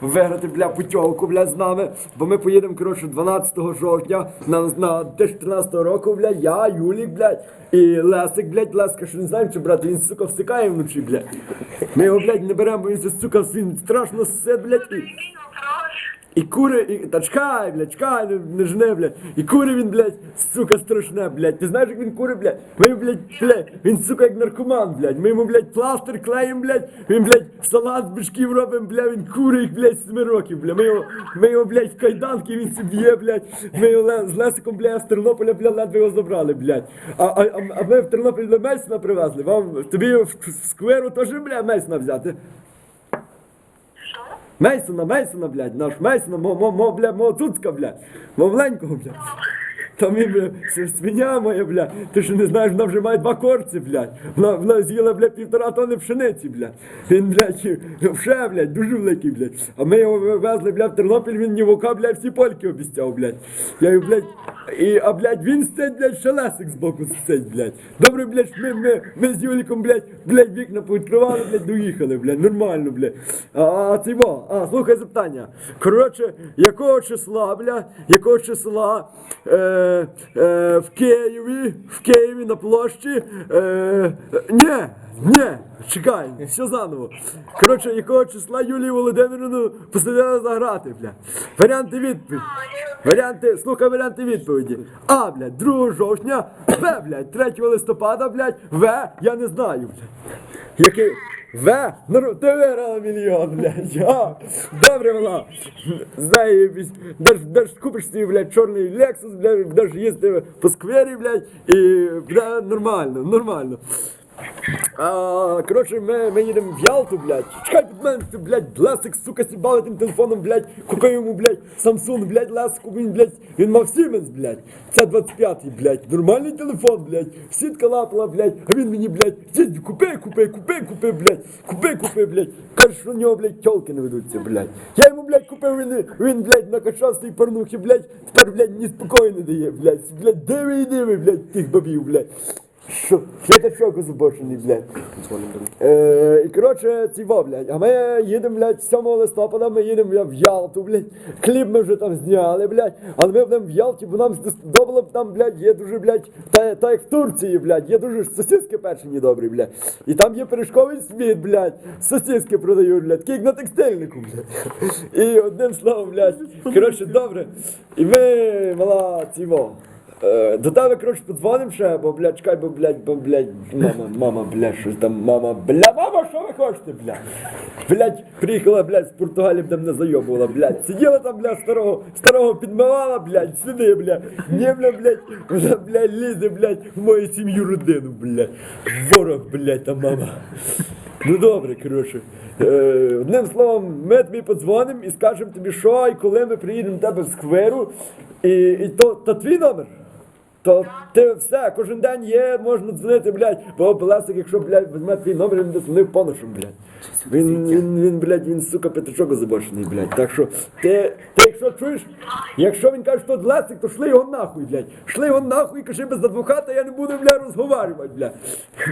виграти, бля, путьовку бля, з нами. Бо ми поїдемо, коротше, 12 жовтня на, на 2014 року, бля, я, Юлік, блядь, і Лесик, блядь, Леска, що не знаємо, чи брати, він, сука, всикає вночі, блядь. Ми його, блядь, не беремо, бо він, сука, він страшно сед, блядь, і... І кури, і та чекай, блядь, чекай, не, не жни, блядь. І кури він, блядь, сука, страшне, блядь. Ти знаєш, як він кури, блядь? Ми, йому, блядь, блядь, він, сука, як наркоман, блядь. Ми йому, блядь, пластир клеїм, блядь. Він, блядь, салат з бичків робимо, блядь, він кури, їх, блядь, 7 років, блядь. Ми його, ми його, блядь, в кайданки, він собі є, блядь. Ми його з Лесиком, блядь, з Тернополя, блядь, ледве його забрали, блядь. А, а, а, ми в Тернопіль до Мельсина привезли. Вам, тобі в скверу теж, блядь, Мельсина взяти. Мейсона, Мейсона, блядь, наш Мейсона, мо, мо, мо, бля, мо цуцка, блядь, мо маленького, блядь. Там і, бля, свиня моя, бля, ти що не знаєш, вона вже має два корці, блядь. Вона, вона з'їла, блядь, півтора тонни пшениці, блядь. Він, блядь, вже, блядь, дуже великий, блядь. А ми його везли, блядь, в Тернопіль, він нівока, блядь, всі польки обіцяв, блядь. Я його, блядь, і, а, блядь, він сидить, блядь, шелесик збоку сидить, блядь. Добре, блядь, ми, ми, ми з Юліком, блядь, блядь, вікна повідкривали, блядь, доїхали, блядь, нормально, блядь. А, а це во, а, слухай запитання. Коротше, якого числа, блядь, якого числа е, е, в Києві, в Києві на площі, е, ні, ні, чекай, все заново. Коротше, якого числа Юлії Володимирівну посадили заграти, бля. Варіанти відповіді. Варіанти, слухай варіанти відповіді. А, блядь, 2 жовтня, Б, блядь, 3 листопада, блядь, В, я не знаю, блядь. Який? В? Ну, ти виграла мільйон, блядь. А, добре вона. Знаю, даш, даш купиш свій, блядь, чорний Лексус, блядь, даш їсти по сквері, блядь, і бля, нормально, нормально. А, коротше, ми, ми їдемо в Ялту, блядь. Чекай від мене, ти, блядь, Лесик, сука, сібали тим телефоном, блядь. Купив йому, блядь, Samsung, блядь, Лесику, він, блядь, він мав Siemens, блядь. Це 25-й, блядь. Нормальний телефон, блядь. Сітка лапала, блядь. А він мені, блядь, «Дідь, купи, купи, купи, купи, блядь. Купи, купи, блядь. Каже, що в нього, блядь, тьолки не ведуться, блядь. Я йому, блядь, купив, він, він блядь, накачав свої порнухи, блядь. Тепер, блядь, ні спокою не дає, блядь. Блядь, диви і диви, блядь, тих бабів, блядь. Що? П'ятачок озабочений, блядь. Е, і коротше, ціво, блядь. А ми їдемо, блядь, 7 листопада, ми їдемо блядь, в Ялту, блядь. Кліп ми вже там зняли, блядь. Але ми будемо в Ялті, бо нам сподобало б там, блядь, є дуже, блядь, та, та як в Турції, блядь, є дуже сосиски печені добрі, блядь. І там є пиріжковий світ, блядь. Сосиски продають, блядь, такі як на текстильнику, блядь. І одним словом, блядь. Коротше, добре. І ми, мала, ціво. Е, До тебе, коротше, подзвоним ще, бо, блядь, чекай, бо, блядь, бо, блядь, мама, мама, блядь, щось там, мама, бля, мама, що ви хочете, блядь? Блядь, приїхала, блядь, з Португалії, б мене зайобувала, блядь. Сиділа там, блядь, старого, старого підмивала, блядь, сиди, блядь. Не, бля, блядь, вона, блядь, лізе, блядь, в мою сім'ю родину, блядь. Ворог, блядь, та мама. Ну добре, коротше. Е, одним словом, ми тобі подзвонимо і скажемо тобі, що і коли ми приїдемо до тебе в скверу. І, і то, то твій номер? То ти все, кожен день є, можна дзвонити, блядь, бо Пелесик, якщо, блядь, візьме твій номер, він дзвонив поношом, блядь. Він, він, він, блядь, він, сука, п'ятачок озабочений, блядь. Так що, ти, ти якщо чуєш, якщо він каже, що Лесик, то шли його нахуй, блядь. Шли його нахуй, кажи без адвоката, я не буду, блядь, розговарювати, блядь.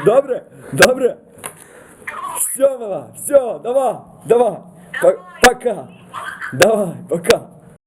Добре? Добре? Все, мала, все, давай, давай. По- Пока. Давай, пока.